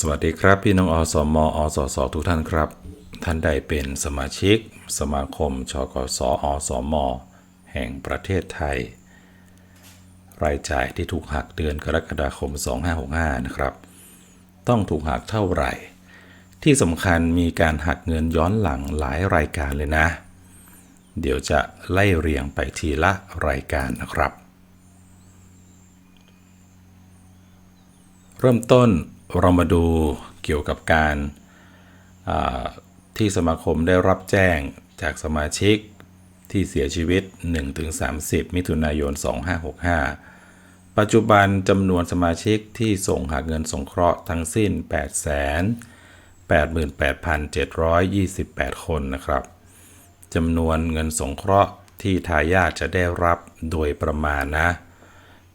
สวัสดีครับ พี่น้องอสมอสสทุกท่านครับ ท่านใดเป็นสมาชิก สมาคมชกสอสมแห่งประเทศไทย รายจ่ายที่ถูกหักเดือนกรกฎาคม 2565 นะครับ ต้องถูกหักเท่าไหร่ ที่สำคัญมีการหักเงินย้อนหลังหลายรายการเลยนะ เดี๋ยวจะไล่เรียงไปทีละรายการนะครับ เริ่มต้น เรามาดูเกี่ยวกับการที่สมาคมได้รับแจ้งจากสมาชิกที่เสียชีวิต 1-30 มิถุนายน 2565 ปัจจุบันจำนวนสมาชิกที่ส่งหักเงินสงเคราะห์ทั้งสิ้น 888,728 คนนะครับจำนวนเงินสงเคราะห์ที่ทายาทจะได้รับโดยประมาณนะ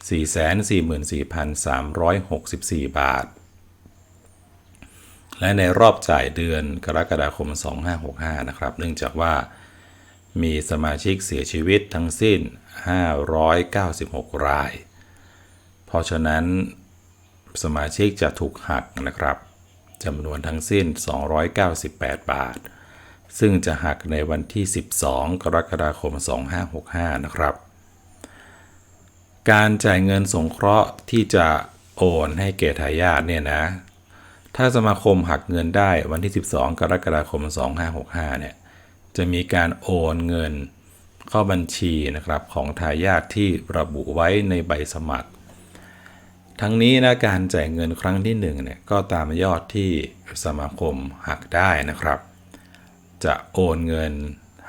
444,364 บาท และในรอบจ่ายเดือนกรกฎาคม 2565 นะครับ เนื่องจากว่ามีสมาชิกเสียชีวิตทั้งสิ้น 596 ราย เพราะฉะนั้นสมาชิกจะถูกหักนะครับจำนวนทั้งสิ้น 298 บาท ซึ่งจะหักในวันที่ 12 กรกฎาคม 2565 นะครับ การจ่ายเงินสงเคราะห์ที่จะโอนให้เกทายาทเนี่ยนะ ถ้าสมาคมหักเงินได้วันที่ 12 กรกฎาคม 2565 เนี่ย จะมีการโอนเงินเข้าบัญชีนะครับของทายาทที่ระบุไว้ในใบสมัคร ทั้งนี้นะการจ่ายเงินครั้งที่1เนี่ยก็ตามยอดที่สมาคมหักได้นะครับ จะโอนเงิน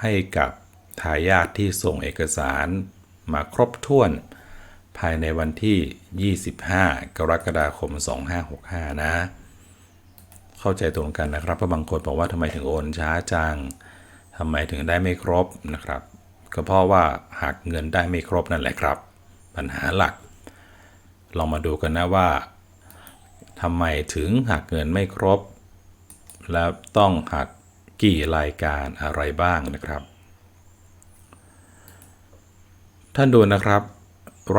ให้กับทายาทที่ส่งเอกสารมาครบถ้วน ภายในวันที่ 25 กรกฎาคม 2565 นะ เข้าใจตรงกันนะครับเพราะบางคนบอกว่าทำไมถึงโอนช้าจังทำไมถึงได้ไม่ครบนะครับ ก็เพราะว่าหักเงินได้ไม่ครบนั่นแหละครับ ปัญหาหลัก ลองมาดูกันนะว่าทำไมถึงหักเงินไม่ครบ แล้วต้องหักกี่รายการอะไรบ้างนะครับ ท่านดูนะครับ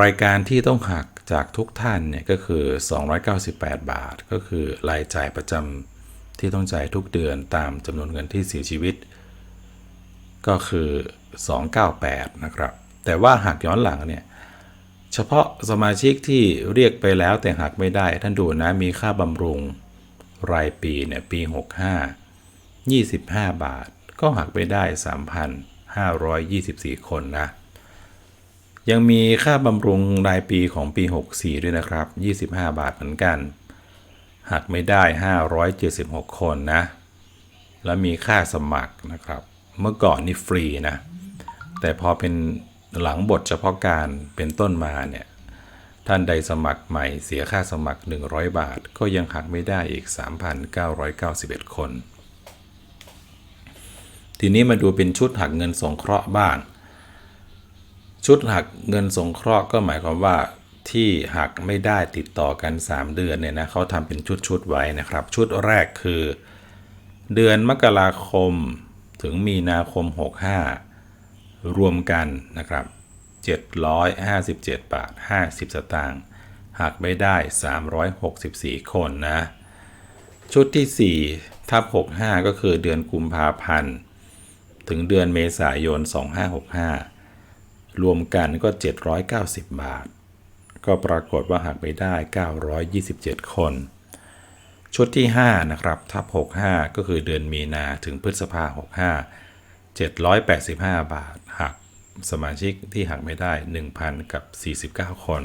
รายการที่ต้องหักจากทุกท่านเนี่ยก็คือ 298 บาท ก็คือรายจ่ายประจำ ที่ต้องจ่ายทุกเดือนตามจำนวนเงินที่เสียชีวิต ก็คือ 298 นะครับ แต่ว่าหักย้อนหลังเนี่ยเฉพาะสมาชิกที่เรียกไปแล้วแต่หักไม่ได้ท่านดูนะมีค่าบำรุงรายปีเนี่ยปี 65 25 บาท ก็หักไปได้ 3,524 คนนะ ยังมีค่าบำรุงรายปีของปี 64 ด้วยนะครับ 25 บาทเหมือนกัน หักไม่ได้ 576 คนนะ แล้วมีค่าสมัครนะครับ เมื่อก่อนนี่ฟรีนะ แต่พอเป็นหลังบทเฉพาะการเป็นต้นมาเนี่ย ท่านใดสมัครใหม่เสียค่าสมัคร 100 บาท ก็ยังหักไม่ได้อีก 3,991 คน ทีนี้มาดูเป็นชุดหักเงินสงเคราะห์บ้าง ชุดหักเงินสงเคราะห์ก็หมายความว่า ที่หักไม่ได้ติดต่อกัน 3 เดือนเนี่ยนะเขาทำเป็นชุดๆไว้นะครับ ชุดแรกคือ เดือนมกราคมถึงมีนาคม 65 รวมกันนะครับ 757 บาท 50 สตางค์หักไม่ได้ 364 คนนะ ชุดที่4ทับ65 ก็คือเดือนกุมภาพันธ์ ถึงเดือนเมษายน 2565 รวมกันก็ 790 บาท ก็ปรากฏว่าหักไปได้ 927 คน ชุดที่ 5 นะครับ ทับ 65 ก็คือเดือนมีนาถึงพฤษภา65 785 บาท หักสมาชิกที่หักไม่ได้ 1,000 กับ 49 คน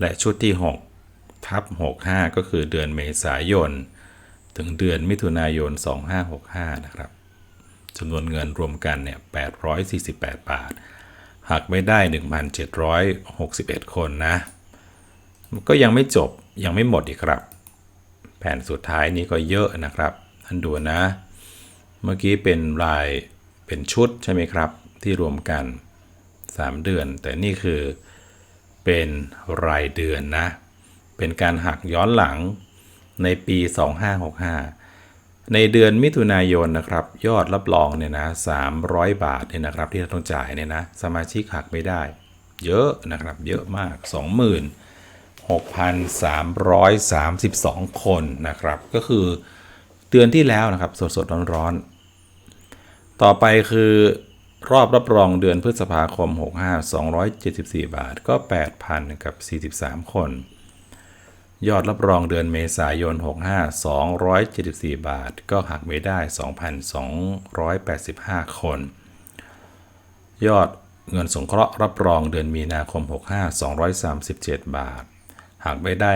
และชุดที่ 6 ทับ 65 ก็คือเดือนเมษายน ถึงเดือนมิถุนายน 2565 นะครับจำนวนเงินรวมกันเนี่ย 848 บาท หักไม่ได้ 1,761 คนนะ ก็ยังไม่จบยังไม่หมดอีกครับ แผ่นสุดท้ายนี้ก็เยอะนะครับ ท่านดูนะ เมื่อกี้เป็นรายเป็นชุดใช่ไหมครับ ที่รวมกัน 3 เดือน แต่นี่คือเป็นรายเดือนนะ เป็นการหักย้อนหลังในปี 2565 ในเดือนมิถุนายนนะครับ ยอดรับรองเนี่ยนะ300 บาทเนี่ยนะครับ ที่เราต้องจ่ายเนี่ยนะสมาชิกหักไม่ได้ เยอะนะครับ เยอะมาก 26,332 คนนะครับ ก็คือเดือนที่แล้วนะครับ สดๆร้อนๆ ต่อไปคือรอบรับรองเดือนพฤษภาคม 65 274 บาท ก็ 8,000 กับ 43 คน ยอดรับรองเดือนเมษายน 65 274 บาท ก็หักไม่ได้ 2,285 คน ยอดเงินสงเคราะห์รับรองเดือนมีนาคม 65 237 บาท หักไม่ได้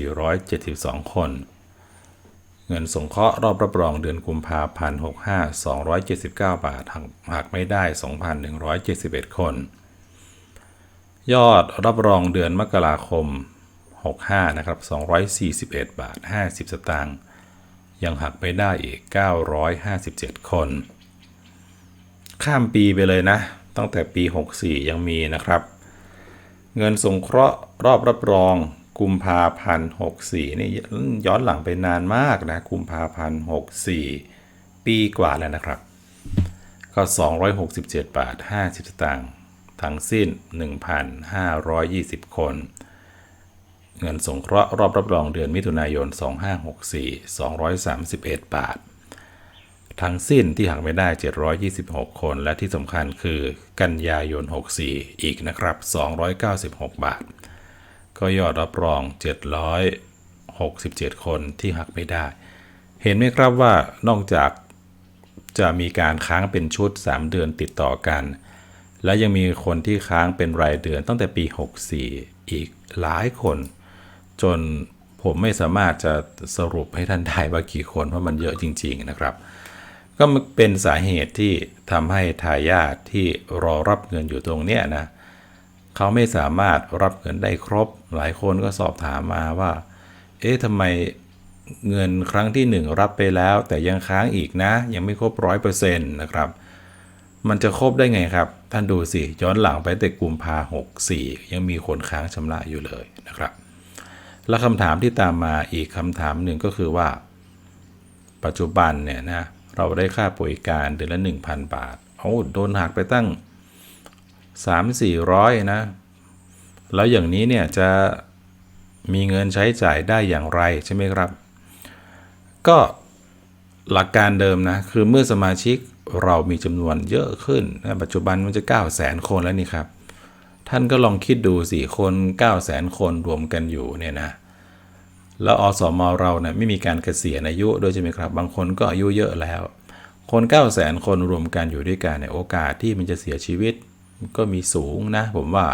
1,472 คน เงินสงเคราะห์รอบรับรองเดือนกุมภาพันธ์ 65 279 บาท หักหักไม่ได้ 2,171 คน ยอดรับรองเดือนมกราคม 65นะครับ241 บาท 50 สตางค์ยังหักไปได้อีก 957 คน ข้ามปีไปเลยนะ ตั้งแต่ปี 64 ยังมีนะครับ เงินสงเคราะห์รอบรับรองกุมภาพันธ์64นี่ย้อนหลังไปนานมากนะกุมภาพันธ์64 ปีกว่าแล้วนะครับ ก็ 267 บาท 50 สตางค์ทั้งสิ้น 1,520 คน เงินสงเคราะห์รอบรับรองเดือนมิถุนายน 2564 231 บาท ทั้งสิ้นที่หักไม่ได้ 726 คน และที่สำคัญคือกันยายน 64 อีกนะครับ 296 บาท ก็ยอดรับรอง 767 คนที่หักไม่ได้ เห็นไหมครับว่านอกจากจะมีการค้างเป็นชุด 3 เดือนติดต่อกัน และยังมีคนที่ค้างเป็นรายเดือนตั้งแต่ปี 64 อีกหลายคน จนผมไม่สามารถจะสรุปให้ท่านได้ว่ากี่คนเพราะมันเยอะจริง ๆนะครับ ก็เป็นสาเหตุที่ทำให้ทายาทที่รอรับเงินอยู่ตรงเนี้ยนะเขาไม่สามารถรับเงินได้ครบ หลายคนก็สอบถามมาว่า เอ๊ะทำไมเงินครั้งที่หนึ่งรับไปแล้ว แต่ยังค้างอีกนะ ยังไม่ครบร้อยเปอร์เซ็นต์นะครับ มันจะครบได้ไงครับ ท่านดูสิ ย้อนหลังไปแต่กุมภาหกสี่ยังมีคนค้างชำระอยู่เลยนะครับ และคำถามที่ตามมาอีกคำถามหนึ่งก็คือว่า ปัจจุบันเนี่ยนะเราได้ค่าบริการเดือนละ 1,000 บาทโอ้โดนหักไปตั้ง 3-400 นะ แล้วอย่างนี้เนี่ยจะมีเงินใช้จ่ายได้อย่างไรใช่ไหมครับ ก็หลักการเดิมนะ คือเมื่อสมาชิกเรามีจำนวนเยอะขึ้นนะปัจจุบันมันจะ 9 0 0 0 0 0 คนแล้วนี่ครับ ท่านก็ลองคิดดูสิคน9 0 0 0 0 0คนรวมกันอยู่เนี่ยนะ แล้วอสมเราเนะี่ยไม่มีการเกษียณอายุด้วยใช่ไหมครับ บางคนก็อายุเยอะแล้ว คน9 0 0 0 0 0คนรวมกันอยู่ด้วยกันในยโอกาสที่มันจะเสียชีวิต ก็มีสูงนะ ผมว่า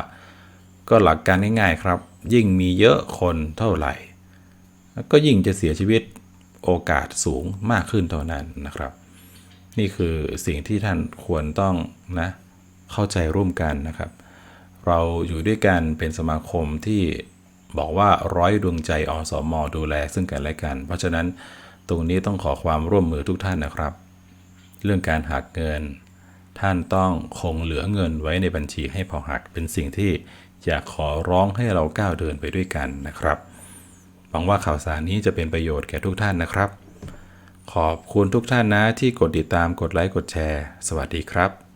ก็หลักการง่ายๆครับ ยิ่งมีเยอะคนเท่าไหร่ ก็ยิ่งจะเสียชีวิตโอกาสสูงมากขึ้นเท่านั้นนะครับ นี่คือสิ่งที่ท่านควรต้องนะเข้าใจร่วมกันนะครับ เราอยู่ด้วยกันเป็นสมาคมที่บอกว่าร้อยดวงใจอสมอดูแลซึ่งกันและกัน เพราะฉะนั้นตรงนี้ต้องขอความร่วมมือทุกท่านนะครับ เรื่องการหักเงิน ท่านต้องคงเหลือเงินไว้ในบัญชีให้พอหักเป็นสิ่งที่อยากขอร้องให้เราก้าวเดินไปด้วยกันนะครับหวังว่าข่าวสารนี้จะเป็นประโยชน์แก่ทุกท่านนะครับ ขอบคุณทุกท่านนะที่กดติดตามกดไลค์กดแชร์ สวัสดีครับ